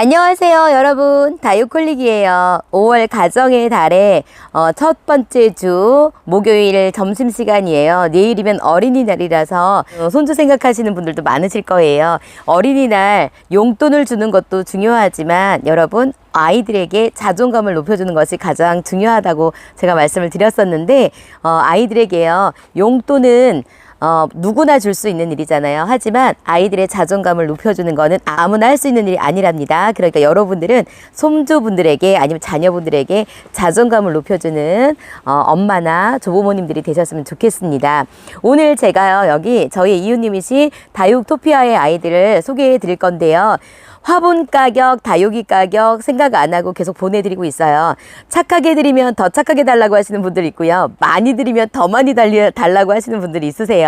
안녕하세요, 여러분. 다육콜릭이에요. 5월 가정의 달의 어, 첫 번째 주 목요일 점심시간이에요. 내일이면 어린이날이라서 어, 손주 생각하시는 분들도 많으실 거예요. 어린이날 용돈을 주는 것도 중요하지만 여러분, 아이들에게 자존감을 높여주는 것이 가장 중요하다고 제가 말씀을 드렸었는데, 어, 아이들에게요, 용돈은 어, 누구나 줄 수 있는 일이잖아요. 하지만 아이들의 자존감을 높여주는 거는 아무나 할 수 있는 일이 아니랍니다. 그러니까 여러분들은 손주분들에게 아니면 자녀분들에게 자존감을 높여주는 어, 엄마나 조부모님들이 되셨으면 좋겠습니다. 오늘 제가요, 여기 저희 이웃님이신 다육토피아의 아이들을 소개해 드릴 건데요. 화분 가격, 다육이 가격 생각 안 하고 계속 보내드리고 있어요. 착하게 드리면 더 착하게 달라고 하시는 분들 있고요. 많이 드리면 더 많이 달리, 달라고 하시는 분들이 있으세요.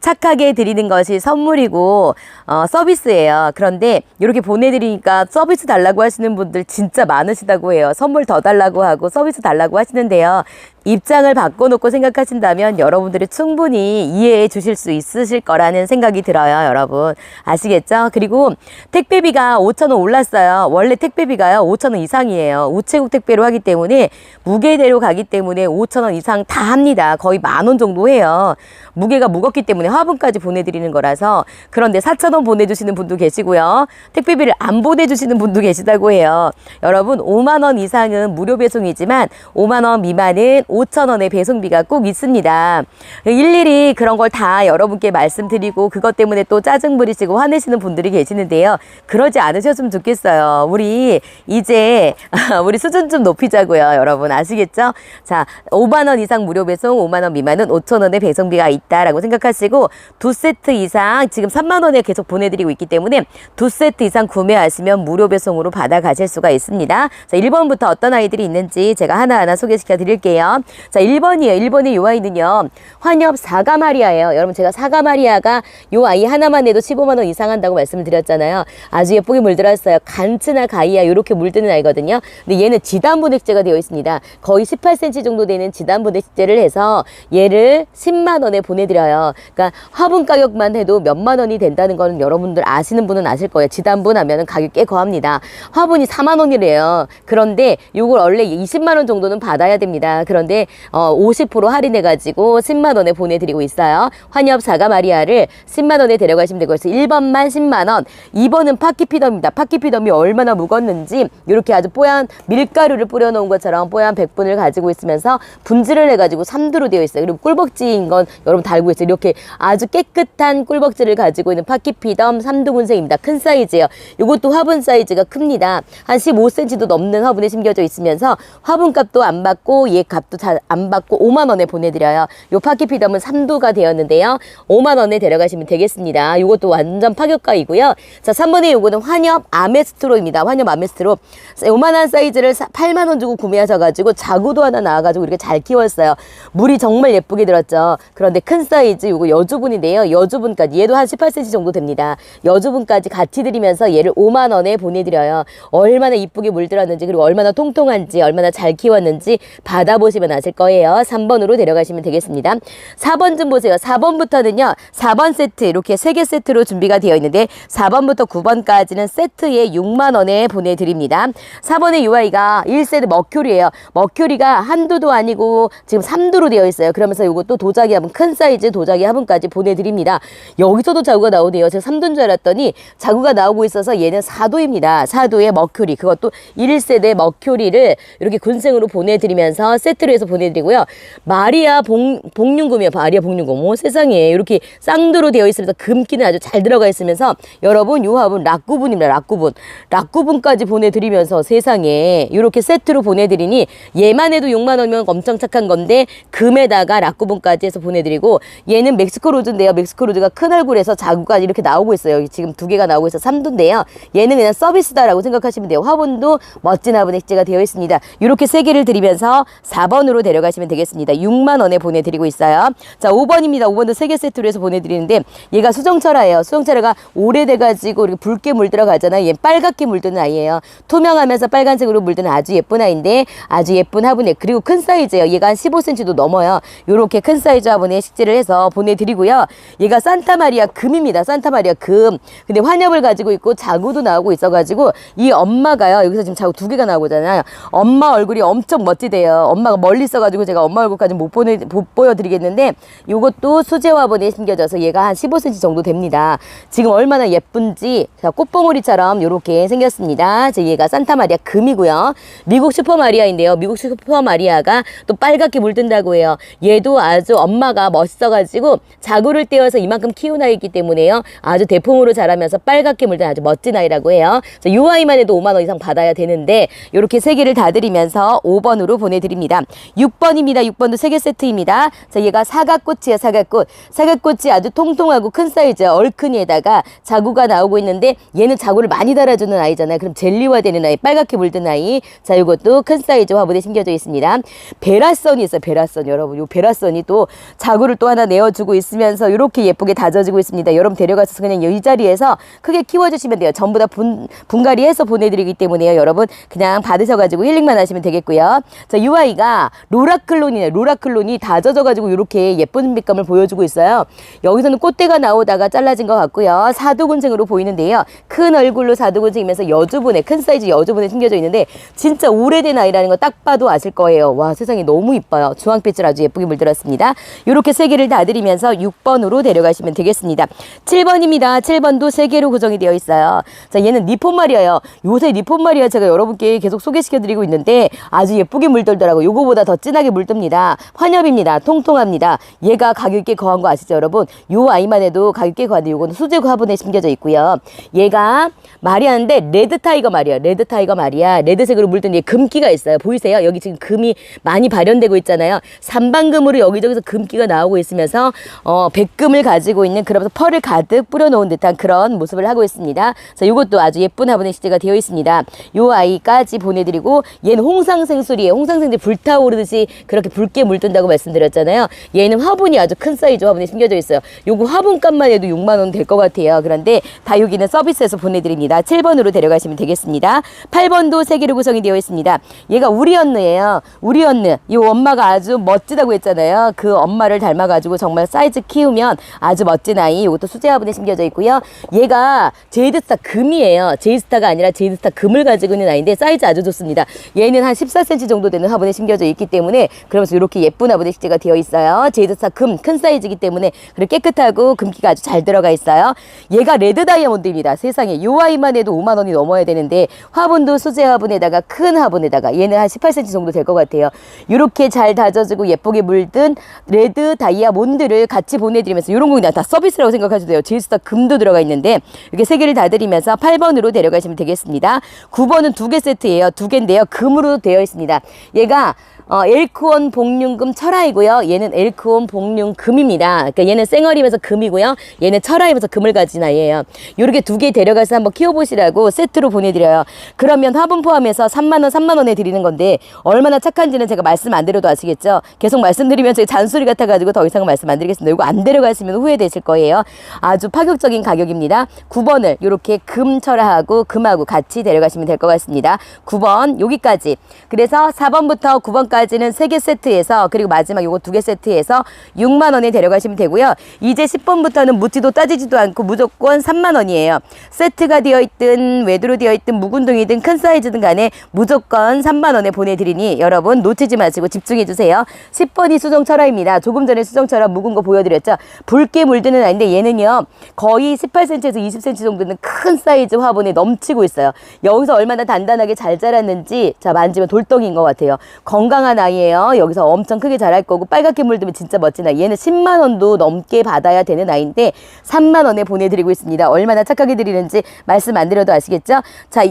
착하게 드리는 것이 선물이고 어, 서비스예요. 그런데 이렇게 보내드리니까 서비스 달라고 하시는 분들 진짜 많으시다고 해요. 선물 더 달라고 하고 서비스 달라고 하시는데요. 입장을 바꿔놓고 생각하신다면 여러분들이 충분히 이해해 주실 수 있으실 거라는 생각이 들어요, 여러분. 아시겠죠? 그리고 택배비가 5,000원 올랐어요. 원래 택배비가요, 5,000원 이상이에요. 우체국 택배로 하기 때문에 무게대로 가기 때문에 5,000원 이상 다 합니다. 거의 만 원 정도 해요. 무게가 무겁기 때문에 화분까지 보내드리는 거라서 그런데 4,000원 보내주시는 분도 계시고요. 택배비를 안 보내주시는 분도 계시다고 해요. 여러분, 5만원 이상은 무료 배송이지만 5만원 미만은 5,000원의 배송비가 꼭 있습니다. 일일이 그런 걸 다 여러분께 말씀드리고 그것 때문에 또 짜증 부리시고 화내시는 분들이 계시는데요. 그러지 않으셨으면 좋겠어요. 우리 이제 우리 수준 좀 높이자고요. 여러분 아시겠죠? 자, 5만원 이상 무료 배송, 5만원 미만은 5,000원의 배송비가 있다라고 생각하시고 두 세트 이상 지금 3만원에 계속 보내드리고 있기 때문에 두 세트 이상 구매하시면 무료 배송으로 받아가실 수가 있습니다. 자, 1번부터 어떤 아이들이 있는지 제가 하나하나 소개시켜 드릴게요. 자, 1번이에요. 1번의 요 아이는요. 환엽 사가마리아예요. 여러분 제가 사가마리아가 요 아이 하나만 해도 15만 원 이상 한다고 말씀을 드렸잖아요. 아주 예쁘게 물들었어요. 간츠나 가이아 요렇게 물드는 아이거든요. 근데 얘는 지단분 액제가 되어 있습니다. 거의 18cm 정도 되는 지단분 액제를 해서 얘를 10만 원에 보내드려요. 그러니까 화분 가격만 해도 몇만 원이 된다는 거는 여러분들 아시는 분은 아실 거예요. 지단분 하면 은 가격 꽤 거합니다. 화분이 4만 원이래요. 그런데 요걸 원래 20만 원 정도는 받아야 됩니다. 그런데 어, 50% 할인해가지고 10만 원에 보내드리고 있어요. 환엽 사가 마리아를 10만 원에 데려가시면 되고 그래서 1번만 10만 원, 2번은 파키피덤입니다. 파키피덤이 얼마나 무겁는지 이렇게 아주 뽀얀 밀가루를 뿌려놓은 것처럼 뽀얀 백분을 가지고 있으면서 분질을 해가지고 3두로 되어 있어요. 그리고 꿀벅지인 건 여러분 달고 있어요. 이렇게 아주 깨끗한 꿀벅지를 가지고 있는 파키피덤 3두 군생입니다. 큰 사이즈예요. 이것도 화분 사이즈가 큽니다. 한 15cm도 넘는 화분에 심겨져 있으면서 화분 값도 안 받고 얘 값도 잘 안 받고 5만 원에 보내드려요. 요 파키피덤은 3두가 되었는데요. 5만 원에 데려가시면 되겠습니다. 이것도 완전 파격가이고요. 자, 3번에 요거는 환엽 아메스트로입니다. 환엽 아메스트로. 요만한 사이즈를 8만 원 주고 구매하셔가지고 자구도 하나 나와가지고 이렇게 잘 키웠어요. 물이 정말 예쁘게 들었죠. 그런데 큰 사이즈 요거 여주분인데요. 여주분까지 얘도 한 18cm 정도 됩니다. 여주분까지 같이 드리면서 얘를 5만 원에 보내드려요. 얼마나 이쁘게 물들었는지 그리고 얼마나 통통한지 얼마나 잘 키웠는지 받아보시면 아실 거예요. 3번으로 데려가시면 되겠습니다. 4번 좀 보세요. 4번부터는요. 4번 세트 이렇게 3개 세트로 준비가 되어 있는데 4번부터 9번까지는 세트에 6만 원에 보내드립니다. 4번의 UI가 1세트 머큐리예요. 머큐리가 한두도 아니고 지금 3두로 되어 있어요. 그러면서 이것도 도자기 화분 큰 사이즈 도자기 화분까지 보내드립니다. 여기서도 자구가 나오네요. 제가 3두인 줄 알았더니 자구가 나오고 있어서 얘는 4두입니다. 4두의 머큐리 그것도 1세대 머큐리를 이렇게 군생으로 보내드리면서 세트로 해서 보내드리고요. 마리아 봉, 복륜금이요. 마리아 복륜금. 오, 세상에 이렇게 쌍두로 되어 있으면서 금기는 아주 잘 들어가 있으면서 여러분 요 화분 락구분입니다. 락구분. 락구분까지 보내드리면서 세상에 이렇게 세트로 보내드리니 얘만 해도 6만 원이면 엄청 착한 건데 금에다가 락구분까지 해서 보내드리고 얘는 멕시코 로즈인데요. 멕시코 로즈가 큰 얼굴에서 자구가 이렇게 나오고 있어요. 지금 두 개가 나오고 있어 3두인데요. 얘는 그냥 서비스다라고 생각하시면 돼요. 화분도 멋진 화분 액제가 되어 있습니다. 이렇게 세 개를 드리면서 4번 으로 4번으로 데려가시면 되겠습니다. 6만 원에 보내드리고 있어요. 자, 5번입니다. 5번도 세개 세트로 해서 보내드리는데 얘가 수정철화예요. 수정철화가 오래돼가지고 이렇게 붉게 물들어가잖아요. 얘 빨갛게 물드는 아이예요. 투명하면서 빨간색으로 물드는 아주 예쁜 아이인데 아주 예쁜 화분에 그리고 큰 사이즈예요. 얘가 한 15cm도 넘어요. 요렇게 큰 사이즈 화분에 식재를 해서 보내드리고요. 얘가 산타마리아 금입니다. 산타마리아 금. 근데 환엽을 가지고 있고 자구도 나오고 있어가지고 이 엄마가요. 여기서 지금 자구 두 개가 나오잖아요. 엄마 얼굴이 엄청 멋지대요. 엄마가 멀리 있어가지고 제가 엄마 얼굴까지 못 보내 못 보여드리겠는데 요것도 수제 화분에 심겨져서 얘가 한 15cm 정도 됩니다. 지금 얼마나 예쁜지 자, 꽃봉오리처럼 요렇게 생겼습니다. 자, 얘가 산타마리아 금이고요. 미국 슈퍼마리아인데요. 미국 슈퍼마리아가 또 빨갛게 물든다고 해요. 얘도 아주 엄마가 멋있어가지고 자구를 떼어서 이만큼 키운 아이기 때문에요. 아주 대풍으로 자라면서 빨갛게 물든 아주 멋진 아이라고 해요. 자, 요 아이만 해도 5만 원 이상 받아야 되는데 요렇게 세 개를 다 드리면서 5번으로 보내드립니다. 6번입니다. 6번도 세개 세트입니다. 자, 얘가 사과꽃이에요. 사과꽃. 사과꽃이 아주 통통하고 큰 사이즈 얼큰이에다가 자구가 나오고 있는데 얘는 자구를 많이 달아주는 아이잖아요. 그럼 젤리화 되는 아이, 빨갛게 물든 아이. 자, 이것도 큰 사이즈 화분에 심겨져 있습니다. 베라선이 있어요. 베라선 여러분. 요 베라선이 또 자구를 또 하나 내어주고 있으면서 이렇게 예쁘게 다져지고 있습니다. 여러분 데려가서 그냥 이 자리에서 크게 키워주시면 돼요. 전부 다 분, 분갈이해서 보내드리기 때문에요. 여러분 그냥 받으셔가지고 힐링만 하시면 되겠고요. 자, 이 아이가 로라클론이네. 로라클론이 다져져가지고 이렇게 예쁜 빛감을 보여주고 있어요. 여기서는 꽃대가 나오다가 잘라진 것 같고요. 사두군생으로 보이는데요. 큰 얼굴로 사두군생이면서 여주분에 큰 사이즈 여주분에 숨겨져 있는데 진짜 오래된 아이라는 거 딱 봐도 아실 거예요. 와 세상에 너무 이뻐요. 주황빛을 아주 예쁘게 물들었습니다. 이렇게 세 개를 다 드리면서 6번으로 데려가시면 되겠습니다. 7번입니다. 7번도 세 개로 구성이 되어 있어요. 자 얘는 니폰마리아요. 요새 니폰마리아 제가 여러분께 계속 소개시켜드리고 있는데 아주 예쁘게 물들더라고요. 요거보다 더 진하게 물듭니다. 환엽입니다. 통통합니다. 얘가 가격 있게 거한 거 아시죠 여러분? 요 아이만 해도 가격 있게 거한데 요거는 수제 화분에 심겨져 있고요. 얘가 마리아인데 레드 타이거 말이야. 레드 타이거 말이야. 레드색으로 물든 얘 금기가 있어요. 보이세요? 여기 지금 금이 많이 발현되고 있잖아요. 삼방금으로 여기저기서 금기가 나오고 있으면서 어, 백금을 가지고 있는 그러면서 펄을 가득 뿌려놓은 듯한 그런 모습을 하고 있습니다. 자, 이것도 아주 예쁜 화분에 시제가 되어 있습니다. 요 아이까지 보내드리고 얘는 홍상생술이에요. 홍상생들 불타오 르듯이 그렇게 붉게 물든다고 말씀드렸잖아요. 얘는 화분이 아주 큰 사이즈 화분에 심겨져 있어요. 요거 화분값만 해도 6만 원 될 것 같아요. 그런데 다육이는 서비스에서 보내드립니다. 7번으로 데려가시면 되겠습니다. 8번도 세 개로 구성이 되어 있습니다. 얘가 우리 언느예요. 우리 언느. 이 엄마가 아주 멋지다고 했잖아요. 그 엄마를 닮아가지고 정말 사이즈 키우면 아주 멋진 아이. 이것도 수제 화분에 심겨져 있고요. 얘가 제이드스타 금이에요. 제이스타가 아니라 제이드스타 금을 가지고 있는 아이인데 사이즈 아주 좋습니다. 얘는 한 14cm 정도 되는 화분에 심겨져 있기 때문에 그러면서 이렇게 예쁜 화분에 식재가 되어 있어요. 제이드스타 금 큰 사이즈이기 때문에 그리고 깨끗하고 금기가 아주 잘 들어가 있어요. 얘가 레드 다이아몬드입니다. 세상에 요 아이만 해도 5만 원이 넘어야 되는데 화분도 수제 화분에다가 큰 화분에다가 얘는 한 18cm 정도 될 것 같아요. 이렇게 잘 다져지고 예쁘게 물든 레드 다이아몬드를 같이 보내드리면서 이런 거 그냥 다 서비스라고 생각하셔도 돼요. 제이스타 금도 들어가 있는데 이렇게 세 개를 다 드리면서 8번으로 데려가시면 되겠습니다. 9번은 두 개 세트예요. 두 개인데요. 금으로 되어 있습니다. 얘가 어, 엘크온 복륜금 철화이고요. 얘는 엘크온 복륜금입니다. 그러니까 얘는 쌩얼이면서 금이고요. 얘는 철화이면서 금을 가진 아이예요. 요렇게 두 개 데려가서 한번 키워보시라고 세트로 보내드려요. 그러면 화분 포함해서 3만원, 3만원에 드리는 건데 얼마나 착한지는 제가 말씀 안 드려도 아시겠죠? 계속 말씀드리면 제 잔소리 같아가지고 더 이상 말씀 안 드리겠습니다. 이거 안 데려가시면 후회되실 거예요. 아주 파격적인 가격입니다. 9번을 요렇게 금 철화하고 금하고 같이 데려가시면 될 것 같습니다. 9번 여기까지. 그래서 4번부터 9번까지 는 세 개 세트에서 그리고 마지막 요거 두 개 세트에서 6만 원에 데려가시면 되고요. 이제 10번부터는 묻지도 따지지도 않고 무조건 3만 원이에요. 세트가 되어 있든 외두로 되어 있든 묵은둥이든 큰 사이즈든 간에 무조건 3만 원에 보내드리니 여러분 놓치지 마시고 집중해 주세요. 10번이 수정 철화입니다. 조금 전에 수정 철화 묵은 거 보여드렸죠. 붉게 물드는 아이인데 얘는요 거의 18cm에서 20cm 정도는 큰 사이즈 화분에 넘치고 있어요. 여기서 얼마나 단단하게 잘 자랐는지 자 만지면 돌덩이인 것 같아요. 건강한 아이예요. 여기서 엄청 크게 자랄 거고 빨갛게 물들면 진짜 멋진 아이. 얘는 10만 원도 넘게 받아야 되는 아이인데 3만 원에 보내드리고 있습니다. 얼마나 착하게 드리는지 말씀 안 드려도 아시겠죠? 자.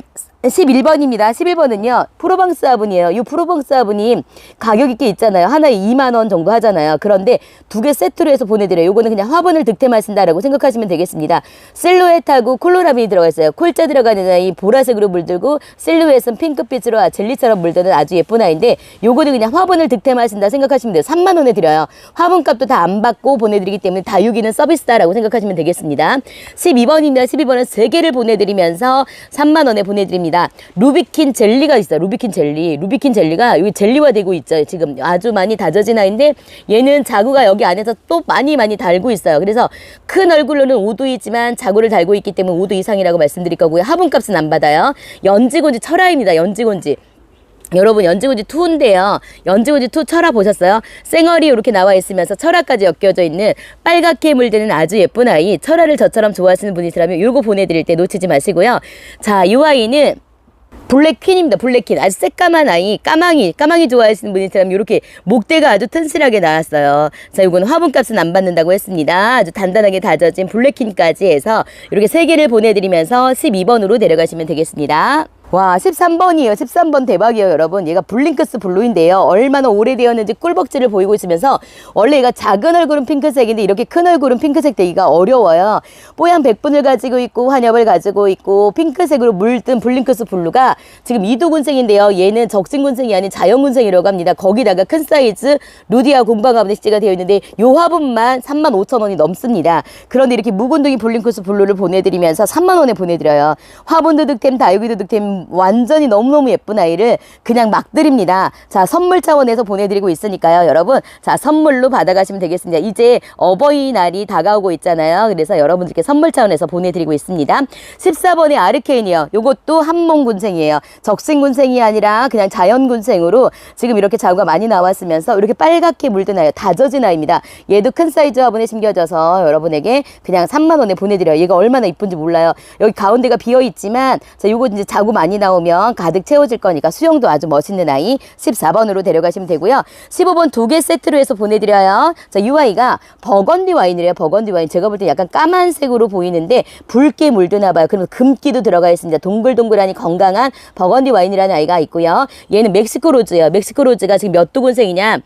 이- 11번입니다. 11번은요. 프로방스 화분이에요. 이 프로방스 화분이 가격이 꽤 있잖아요. 하나에 2만 원 정도 하잖아요. 그런데 두 개 세트로 해서 보내드려요. 요거는 그냥 화분을 득템하신다라고 생각하시면 되겠습니다. 실루엣하고 콜로라빈이 들어가 있어요. 콜자 들어가는 아이 보라색으로 물들고 실루엣은 핑크빛으로 아, 젤리처럼 물드는 아주 예쁜 아이인데 요거는 그냥 화분을 득템하신다 생각하시면 돼요. 3만 원에 드려요. 화분값도 다 안 받고 보내드리기 때문에 다육이는 서비스다라고 생각하시면 되겠습니다. 12번입니다. 12번은 세 개를 보내드리면서 3만 원에 보내드립니다. 루비킨 젤리가 있어요. 루비킨 젤리. 루비킨 젤리가 여기 젤리화 되고 있죠. 지금 아주 많이 다져진 아이인데 얘는 자구가 여기 안에서 또 많이 많이 달고 있어요. 그래서 큰 얼굴로는 5두이지만 자구를 달고 있기 때문에 5두 이상이라고 말씀드릴 거고요. 화분값은 안 받아요. 연지곤지 철화입니다. 연지곤지. 여러분 연지고지 2인데요. 연지고지 2 철화 보셨어요? 쌩얼이 이렇게 나와 있으면서 철화까지 엮여져 있는 빨갛게 물드는 아주 예쁜 아이. 철화를 저처럼 좋아하시는 분이시라면 요거 보내드릴 때 놓치지 마시고요. 자, 이 아이는 블랙퀸입니다. 블랙퀸. 아주 새까만 아이, 까망이, 까망이 좋아하시는 분이시라면 이렇게 목대가 아주 튼실하게 나왔어요. 자, 요거는 화분값은 안 받는다고 했습니다. 아주 단단하게 다져진 블랙퀸까지 해서 이렇게 세 개를 보내드리면서 12번으로 데려가시면 되겠습니다. 와, 13번이에요. 13번 대박이에요, 여러분. 얘가 블링크스 블루인데요. 얼마나 오래되었는지 꿀벅지를 보이고 있으면서 원래 얘가 작은 얼굴은 핑크색인데 이렇게 큰 얼굴은 핑크색 되기가 어려워요. 뽀얀 백분을 가지고 있고 환엽을 가지고 있고 핑크색으로 물든 블링크스 블루가 지금 이두군생인데요. 얘는 적신군생이 아닌 자연군생이라고 합니다. 거기다가 큰 사이즈 루디아 공방화분에 시제가 되어 있는데 요 화분만 3만 5천 원이 넘습니다. 그런데 이렇게 묵은둥이 블링크스 블루를 보내드리면서 3만 원에 보내드려요. 화분도 득템, 다육이도 득템 완전히 너무너무 예쁜 아이를 그냥 막 드립니다. 자, 선물 차원에서 보내드리고 있으니까요, 여러분. 자, 선물로 받아가시면 되겠습니다. 이제 어버이날이 다가오고 있잖아요. 그래서 여러분들께 선물 차원에서 보내드리고 있습니다. 14번의 아르케인이요. 요것도 한몽군생이에요. 적신군생이 아니라 그냥 자연군생으로 지금 이렇게 자구가 많이 나왔으면서 이렇게 빨갛게 물든 아이, 다져진 아이입니다. 얘도 큰 사이즈 화분에 심겨져서 여러분에게 그냥 3만 원에 보내드려요. 얘가 얼마나 이쁜지 몰라요. 여기 가운데가 비어 있지만 자, 요거 이제 자구 많이 나오면 가득 채워질 거니까 수영도 아주 멋있는 아이 14번으로 데려가시면 되고요. 15번 두 개 세트로 해서 보내드려요. 자, 이 아이가 버건디 와인이래요. 버건디 와인. 제가 볼 때 약간 까만색으로 보이는데 붉게 물드나 봐요. 그러면 금기도 들어가 있습니다. 동글동글하니 건강한 버건디 와인이라는 아이가 있고요. 얘는 멕시코 로즈예요. 멕시코 로즈가 지금 몇두 군생이냐?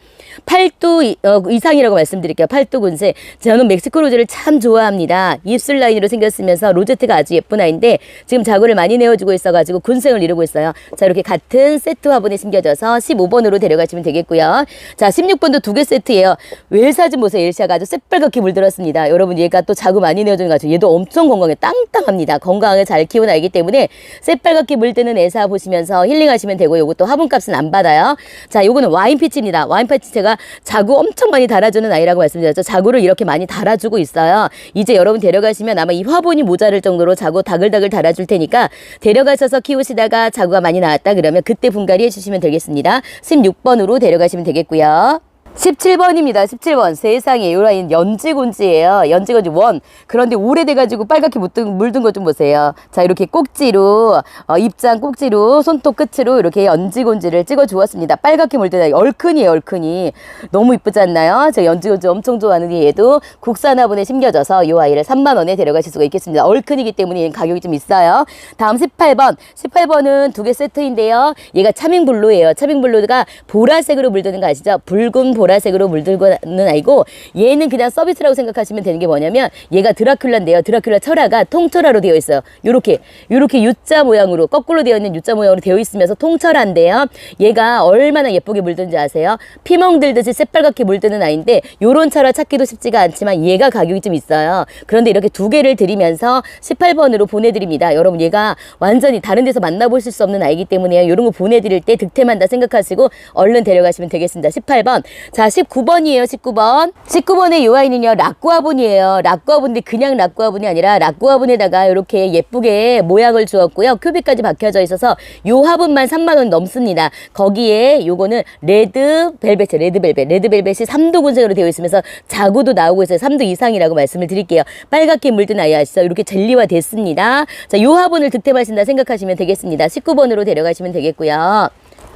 8두 이- 어, 이상이라고 말씀드릴게요. 8두 군생. 저는 멕시코 로즈를 참 좋아합니다. 입술 라인으로 생겼으면서 로제트가 아주 예쁜 아이인데 지금 자구를 많이 내어주고 있어가지고 군생을 이루고 있어요. 자 이렇게 같은 세트 화분에 심겨져서 15번으로 데려가시면 되겠고요. 자 16번도 두 개 세트예요. 웰사 좀 보세요. 엘샤가 아주 새빨갛게 물들었습니다. 여러분 얘가 또 자구 많이 내어주는 거 같죠. 얘도 엄청 건강해 땅땅합니다. 건강하게 잘 키운 아이기 때문에 새빨갛게 물드는 애사 보시면서 힐링하시면 되고 요것도 화분값은 안 받아요. 자 요거는 와인 피치입니다. 와인 피치 제가 자구 엄청 많이 달아주는 아이라고 말씀드렸죠. 자구를 이렇게 많이 달아주고 있어요. 이제 여러분 데려가시면 아마 이 화분이 모자랄 정도로 자구 다글다글 달아줄 테니까 데려가셔서 키우 시다가 자구가 많이 나왔다 그러면 그때 분갈이 해주시면 되겠습니다. 16번으로 데려가시면 되겠고요. 17번입니다. 17번. 세상에, 요 라인 연지곤지예요. 연지곤지 원. 그런데 오래돼가지고 빨갛게 물든, 물든 것 좀 보세요. 자, 이렇게 꼭지로, 어, 입장 꼭지로, 손톱 끝으로 이렇게 연지곤지를 찍어 주었습니다. 빨갛게 물든. 얼큰이에요, 얼큰이. 너무 이쁘지 않나요? 저 연지곤지 엄청 좋아하는 얘도 국산 화분에 심겨져서 이 아이를 3만원에 데려가실 수가 있겠습니다. 얼큰이기 때문에 가격이 좀 있어요. 다음 18번. 18번은 두 개 세트인데요. 얘가 차밍블루예요. 차밍블루가 보라색으로 물드는 거 아시죠? 붉은 보라색으로 물들고는 아니고 얘는 그냥 서비스라고 생각하시면 되는 게 뭐냐면 얘가 드라큘라인데요. 드라큘라 철화가 통철화로 되어 있어요. 요렇게 요렇게 U자 모양으로 거꾸로 되어 있는 U자 모양으로 되어 있으면서 통철화인데요. 얘가 얼마나 예쁘게 물든지 아세요? 피멍 들듯이 새빨갛게 물드는 아이인데 요런 철화 찾기도 쉽지가 않지만 얘가 가격이 좀 있어요. 그런데 이렇게 두 개를 드리면서 18번으로 보내드립니다. 여러분 얘가 완전히 다른 데서 만나보실 수 없는 아이기 때문에 이런 거 보내드릴 때 득템한다 생각하시고 얼른 데려가시면 되겠습니다. 18번. 자, 19번이에요. 19번. 19번의 요 아이는요. 락구화분이에요. 락구화분인데 그냥 락구화분이 아니라 락구화분에다가 이렇게 예쁘게 모양을 주었고요. 큐빅까지 박혀져 있어서 요 화분만 3만 원 넘습니다. 거기에 요거는 레드 벨벳이 레드 벨벳. 레드 벨벳이 3도 군색으로 되어 있으면서 자구도 나오고 있어요. 3도 이상이라고 말씀을 드릴게요. 빨갛게 물든 아이 아시죠? 이렇게 젤리화 됐습니다. 자, 요 화분을 득템하신다 생각하시면 되겠습니다. 19번으로 데려가시면 되겠고요.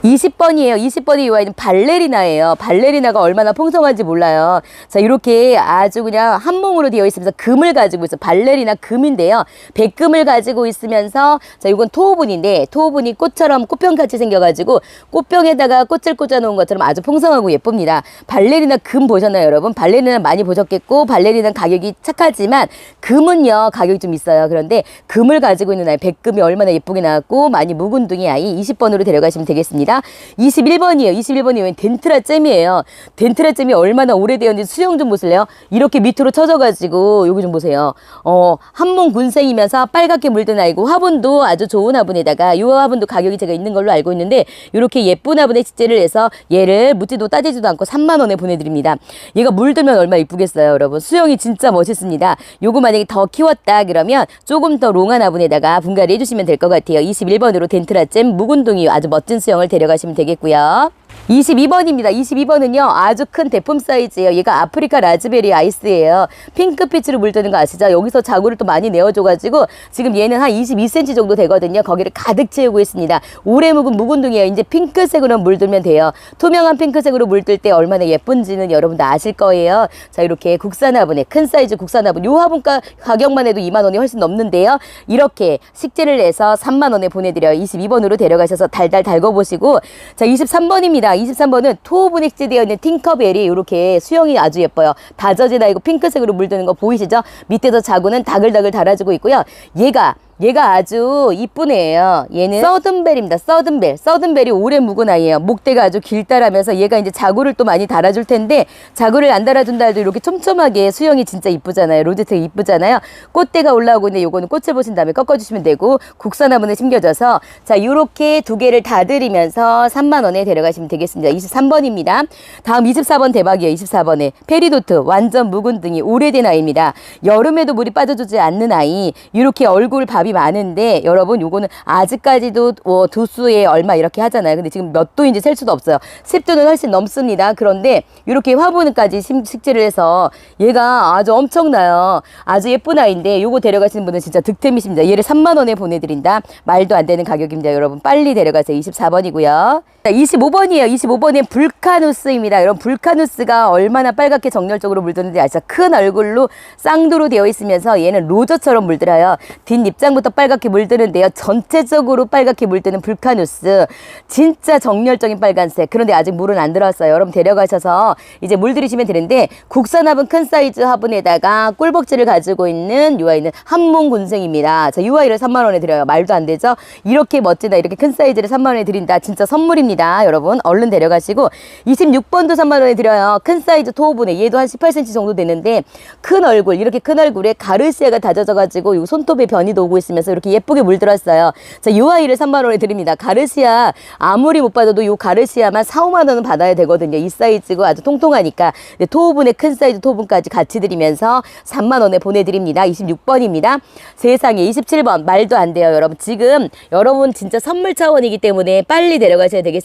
20번이에요. 20번이 이 아이는 발레리나예요. 발레리나가 얼마나 풍성한지 몰라요. 자, 이렇게 아주 그냥 한 몸으로 되어 있으면서 금을 가지고 있어. 발레리나 금인데요. 백금을 가지고 있으면서 자, 이건 토호분인데 토호분이 꽃처럼 꽃병같이 생겨가지고 꽃병에다가 꽃을 꽂아 놓은 것처럼 아주 풍성하고 예쁩니다. 발레리나 금 보셨나요, 여러분? 발레리나 많이 보셨겠고 발레리나 가격이 착하지만 금은요 가격이 좀 있어요. 그런데 금을 가지고 있는 아이 백금이 얼마나 예쁘게 나왔고 많이 묵은 둥이 아이 20번으로 데려가시면 되겠습니다. 21번이에요. 21번이 웬 덴트라 잼이에요. 덴트라 잼이 얼마나 오래되었는지 수영 좀 보실래요? 이렇게 밑으로 쳐져가지고 여기 좀 보세요. 어 한몸 군생이면서 빨갛게 물든 아이고 화분도 아주 좋은 화분에다가 이 화분도 가격이 제가 있는 걸로 알고 있는데 이렇게 예쁜 화분에 집재를 해서 얘를 묻지도 따지지도 않고 3만 원에 보내드립니다. 얘가 물들면 얼마나 이쁘겠어요, 여러분. 수영이 진짜 멋있습니다. 요거 만약에 더 키웠다 그러면 조금 더 롱한 화분에다가 분갈이 해주시면 될 것 같아요. 21번으로 덴트라 잼 묵은둥이 아주 멋진 수영을 데려 가시면 되겠고요. 22번입니다. 22번은요, 아주 큰 대품 사이즈예요. 얘가 아프리카 라즈베리 아이스예요. 핑크빛으로 물드는 거 아시죠? 여기서 자구를 또 많이 내어줘가지고, 지금 얘는 한 22cm 정도 되거든요. 거기를 가득 채우고 있습니다. 오래 묵은 묵은둥이에요. 이제 핑크색으로 물들면 돼요. 투명한 핑크색으로 물들 때 얼마나 예쁜지는 여러분도 아실 거예요. 자, 이렇게 국산 화분에, 큰 사이즈 국산 화분. 요 화분가 가격만 해도 2만 원이 훨씬 넘는데요. 이렇게 식재를 내서 3만 원에 보내드려요. 22번으로 데려가셔서 달달 달궈보시고, 자, 23번입니다. 23번은 토호분 액제되어 있는 팅커벨이 이렇게 수영이 아주 예뻐요. 다져진 아이고 핑크색으로 물드는 거 보이시죠? 밑에서 자구는 다글다글 달아주고 있고요. 얘가 얘가 아주 이쁜 애예요. 얘는 서든벨입니다. 서든벨. 서든벨이 오래 묵은 아이예요. 목대가 아주 길다라면서 얘가 이제 자구를 또 많이 달아줄 텐데 자구를 안 달아준다 해도 이렇게 촘촘하게 수영이 진짜 이쁘잖아요. 로제텍 이쁘잖아요. 꽃대가 올라오고 있는데 요거는 꽃을 보신 다음에 꺾어주시면 되고 국산 화분에 심겨져서 자 요렇게 두 개를 다 드리면서 3만 원에 데려가시면 되겠습니다. 23번입니다. 다음 24번 대박이에요. 24번에 페리도트 완전 묵은 등이 오래된 아이입니다. 여름에도 물이 빠져주지 않는 아이 이렇게 얼굴 밥이 많은데 여러분 요거는 아직까지도 어, 도수에 얼마 이렇게 하잖아요. 근데 지금 몇 도인지 셀 수도 없어요. 10도는 훨씬 넘습니다. 그런데 이렇게 화분까지 심- 식재를 해서 얘가 아주 엄청나요. 아주 예쁜 아이인데 요거 데려가시는 분은 진짜 득템이십니다. 얘를 3만 원에 보내드린다. 말도 안 되는 가격입니다. 여러분 빨리 데려가세요. 24번이고요. 자, 25번이에요. 25번은 불카누스입니다. 여러분 불카누스가 얼마나 빨갛게 정열적으로 물드는지 아시죠? 큰 얼굴로 쌍두로 되어 있으면서 얘는 로저처럼 물들어요. 뒷입장부터 빨갛게 물드는데요. 전체적으로 빨갛게 물드는 불카누스. 진짜 정열적인 빨간색. 그런데 아직 물은 안 들어왔어요. 여러분 데려가셔서 이제 물 들이시면 되는데 국산 화분 큰 사이즈 화분에다가 꿀벅지를 가지고 있는 요 아이는 한몽 군생입니다. 자, 요 아이를 3만 원에 드려요. 말도 안 되죠? 이렇게 멋지다. 이렇게 큰 사이즈를 3만 원에 드린다. 진짜 선물입니다. 여러분 얼른 데려가시고 26번도 3만 원에 드려요. 큰 사이즈 토호분에 얘도 한 18cm 정도 되는데 큰 얼굴 이렇게 큰 얼굴에 가르시아가 다져져 가지고 요 손톱에 변이 도고 있으면서 이렇게 예쁘게 물들었어요. 자, 요 아이를 3만 원에 드립니다. 가르시아 아무리 못 받아도 요 가르시아만 4, 5만 원은 받아야 되거든요. 이 사이즈고 아주 통통하니까. 근데 토호분의 큰 사이즈 토호분까지 같이 드리면서 3만 원에 보내드립니다. 26번입니다. 세상에 27번 말도 안 돼요, 여러분. 지금 여러분 진짜 선물 차원이기 때문에 빨리 데려가셔야 되겠습니다.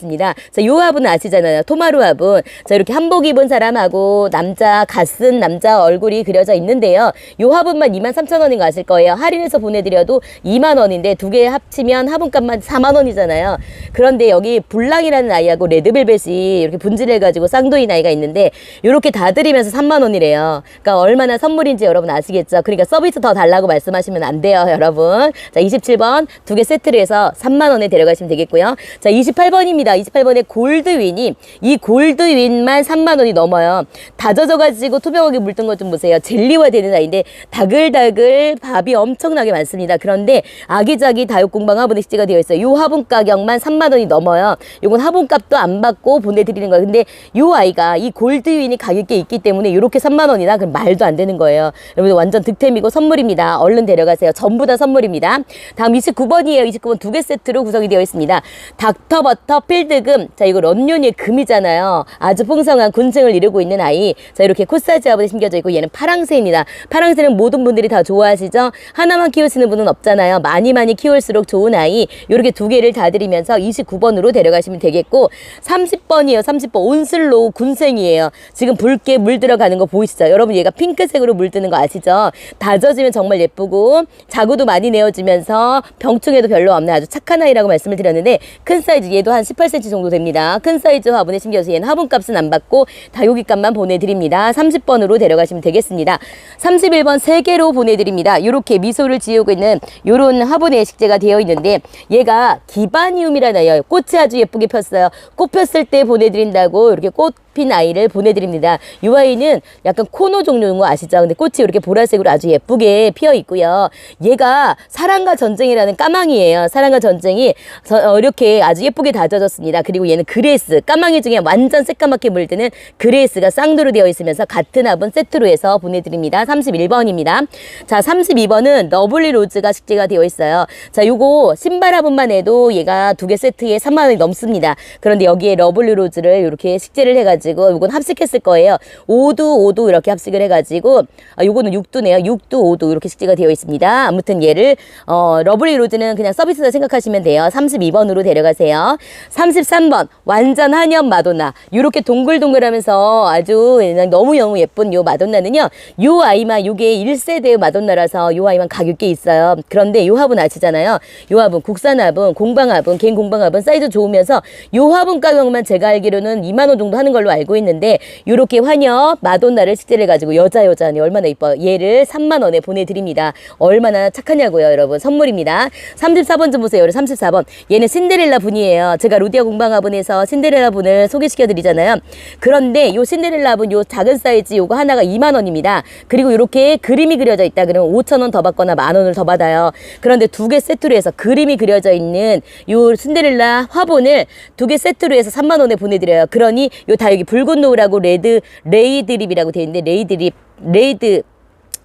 자, 요 화분 아시잖아요. 토마루 화분. 자, 이렇게 한복 입은 사람하고 남자 가쓴 남자 얼굴이 그려져 있는데요. 요 화분만 2만 3천 원인 거 아실 거예요. 할인해서 보내드려도 2만 원인데 두 개 합치면 화분값만 4만 원이잖아요. 그런데 여기 블랑이라는 아이하고 레드벨벳이 이렇게 분질해가지고 쌍둥이 아이가 있는데 이렇게 다 드리면서 3만 원이래요. 그러니까 얼마나 선물인지 여러분 아시겠죠? 그러니까 서비스 더 달라고 말씀하시면 안 돼요, 여러분. 자, 27번 두 개 세트로 해서 3만 원에 데려가시면 되겠고요. 자, 28번입니다. 28번에 골드윈이 이 골드윈만 3만 원이 넘어요. 다져져가지고 투명하게 물든 것 좀 보세요. 젤리화 되는 아이인데 다글다글 밥이 엄청나게 많습니다. 그런데 아기자기 다육공방 화분에 식재가 되어 있어요. 요 화분 가격만 3만 원이 넘어요. 요건 화분값도 안 받고 보내드리는 거예요. 근데 요 아이가 이 골드윈이 가격이 있기 때문에 이렇게 3만 원이나 그럼 말도 안 되는 거예요. 여러분 완전 득템이고 선물입니다. 얼른 데려가세요. 전부 다 선물입니다. 다음 29번이에요. 29번 두 개 세트로 구성이 되어 있습니다. 닥터버터 필 드금. 자 이거 런륜의 금이잖아요. 아주 풍성한 군생을 이루고 있는 아이. 자 이렇게 코사지 화분에 심겨져 있고 얘는 파랑새입니다. 파랑새는 모든 분들이 다 좋아하시죠? 하나만 키우시는 분은 없잖아요. 많이 많이 키울수록 좋은 아이. 요렇게 두 개를 다 드리면서 29번으로 데려가시면 되겠고 30번이에요. 30번 온슬로우 군생이에요. 지금 붉게 물 들어가는 거 보이시죠? 여러분 얘가 핑크색으로 물 뜨는 거 아시죠? 다져지면 정말 예쁘고 자구도 많이 내어지면서 병충해도 별로 없는 아주 착한 아이라고 말씀을 드렸는데 큰 사이즈 얘도 한 18cm 정도 됩니다. 큰 사이즈 화분에 심겨서 얘는 화분 값은 안 받고 다육이 값만 보내드립니다. 30번으로 데려가시면 되겠습니다. 31번 3개로 보내드립니다. 요렇게 미소를 지우고 있는 요런 화분에 식재가 되어 있는데 얘가 기바니움이라는. 꽃이 아주 예쁘게 폈어요. 꽃 폈을 때 보내드린다고 이렇게 꽃 핀 아이를 보내드립니다. 이 아이는 약간 코노 종류인 거 아시죠? 근데 꽃이 이렇게 보라색으로 아주 예쁘게 피어 있고요. 얘가 사랑과 전쟁이라는 까망이에요. 사랑과 전쟁이 저- 어, 이렇게 아주 예쁘게 다져졌습니다. 그리고 얘는 그레이스, 까망이 중에 완전 새까맣게 물드는 그레이스가 쌍두로 되어 있으면서 같은 합은 세트로 해서 보내드립니다. 31번입니다. 자, 32번은 러블리 로즈가 식재가 되어 있어요. 자, 요거 신발 화분만 해도 얘가 두 개 세트에 3만 원이 넘습니다. 그런데 여기에 러블리 로즈를 이렇게 식재를 해가지고 요건 합식했을 거예요. 5두 5두 이렇게 합식을 해가지고 아, 요거는 6두네요. 6두 5두 이렇게 식재가 되어 있습니다. 아무튼 얘를 어, 러블리 로즈는 그냥 서비스다 생각하시면 돼요. 32번으로 데려가세요. 33번 완전 한염 마돈나 요렇게 동글동글하면서 아주 그냥 너무너무 예쁜 요 마돈나는요. 요 아이만 요게 1세대 마돈나라서 요 아이만 가격이 있어요. 그런데 요 화분 아시잖아요. 요 화분 국산 화분, 공방 화분, 개인 공방 화분 사이즈 좋으면서 요 화분 가격만 제가 알기로는 2만 원 정도 하는 걸로 알고 있는데 요렇게 환엽 마돈나를 식재를 가지고 여자 여자니 얼마나 이뻐요. 얘를 3만 원에 보내드립니다. 얼마나 착하냐고요, 여러분. 선물입니다. 34번 좀 보세요. 34번. 얘는 신데렐라 분이에요. 제가 로디아 공방 화분에서 신데렐라 분을 소개시켜 드리잖아요. 그런데 요 신데렐라 분요 작은 사이즈 요거 하나가 2만 원입니다. 그리고 이렇게 그림이 그려져 있다 그러면 5천 원 더 받거나 만 원을 더 받아요. 그런데 두 개 세트로 해서 그림이 그려져 있는 요 신데렐라 화분을 두 개 세트로 해서 3만 원에 보내드려요. 그러니 요 다육이 붉은 노을하고 레드 레이드립이라고 돼 있는데 레이드립 레이드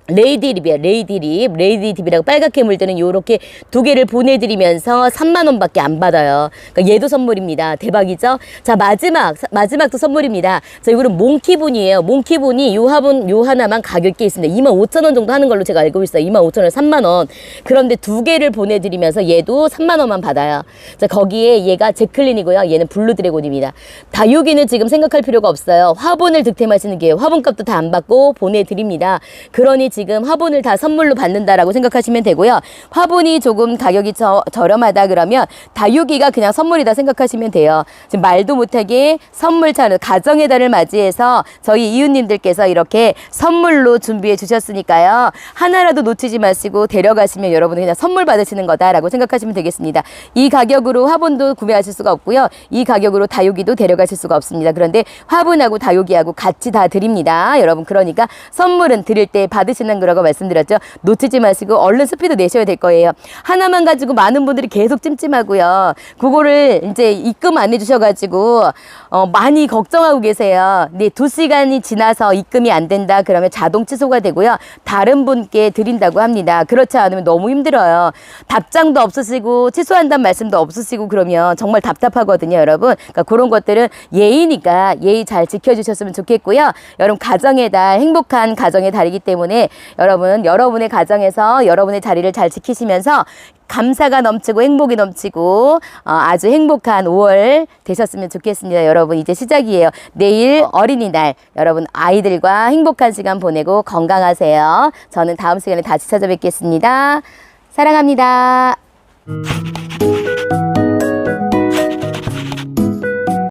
레이디 립이야 레이디 립. 레이디 립이라고 빨갛게 물드는 요렇게 두 개를 보내드리면서 3만 원 밖에 안 받아요. 그러니까 얘도 선물입니다. 대박이죠? 자 마지막 사- 마지막도 선물입니다. 자 이거는 몽키분이에요. 몽키분이 요 화분 요 하나만 가격이 있습니다. 2만 5천 원 정도 하는 걸로 제가 알고 있어요. 2만 5천 원 3만 원. 그런데 두 개를 보내드리면서 얘도 3만 원만 받아요. 자 거기에 얘가 제클린이고요. 얘는 블루 드래곤입니다. 다육이는 지금 생각할 필요가 없어요. 화분을 득템하시는 게 화분값도 다 안 받고 보내드립니다. 그러니 지금 화분을 다 선물로 받는다라고 생각하시면 되고요. 화분이 조금 가격이 저, 저렴하다 그러면 다육이가 그냥 선물이다 생각하시면 돼요. 지금 말도 못하게 선물 차는 가정의 달을 맞이해서 저희 이웃님들께서 이렇게 선물로 준비해 주셨으니까요. 하나라도 놓치지 마시고 데려가시면 여러분은 그냥 선물 받으시는 거다라고 생각하시면 되겠습니다. 이 가격으로 화분도 구매하실 수가 없고요. 이 가격으로 다육이도 데려가실 수가 없습니다. 그런데 화분하고 다육이하고 같이 다 드립니다. 여러분 그러니까 선물은 드릴 때 받으 시는 거라고 말씀드렸죠. 놓치지 마시고 얼른 스피드 내셔야 될 거예요. 하나만 가지고 많은 분들이 계속 찜찜하고요. 그거를 이제 입금 안 해주셔가지고 어, 많이 걱정하고 계세요. 네, 두 시간이 지나서 입금이 안 된다 그러면 자동 취소가 되고요. 다른 분께 드린다고 합니다. 그렇지 않으면 너무 힘들어요. 답장도 없으시고 취소한다는 말씀도 없으시고 그러면 정말 답답하거든요, 여러분. 그러니까 그런 것들은 예의니까 예의 잘 지켜주셨으면 좋겠고요. 여러분 가정의 달 행복한 가정의 달이기 때문에 여러분 여러분의 가정에서 여러분의 자리를 잘 지키시면서 감사가 넘치고 행복이 넘치고 어, 아주 행복한 5월 되셨으면 좋겠습니다. 여러분 이제 시작이에요. 내일 어린이날 여러분 아이들과 행복한 시간 보내고 건강하세요. 저는 다음 시간에 다시 찾아뵙겠습니다. 사랑합니다.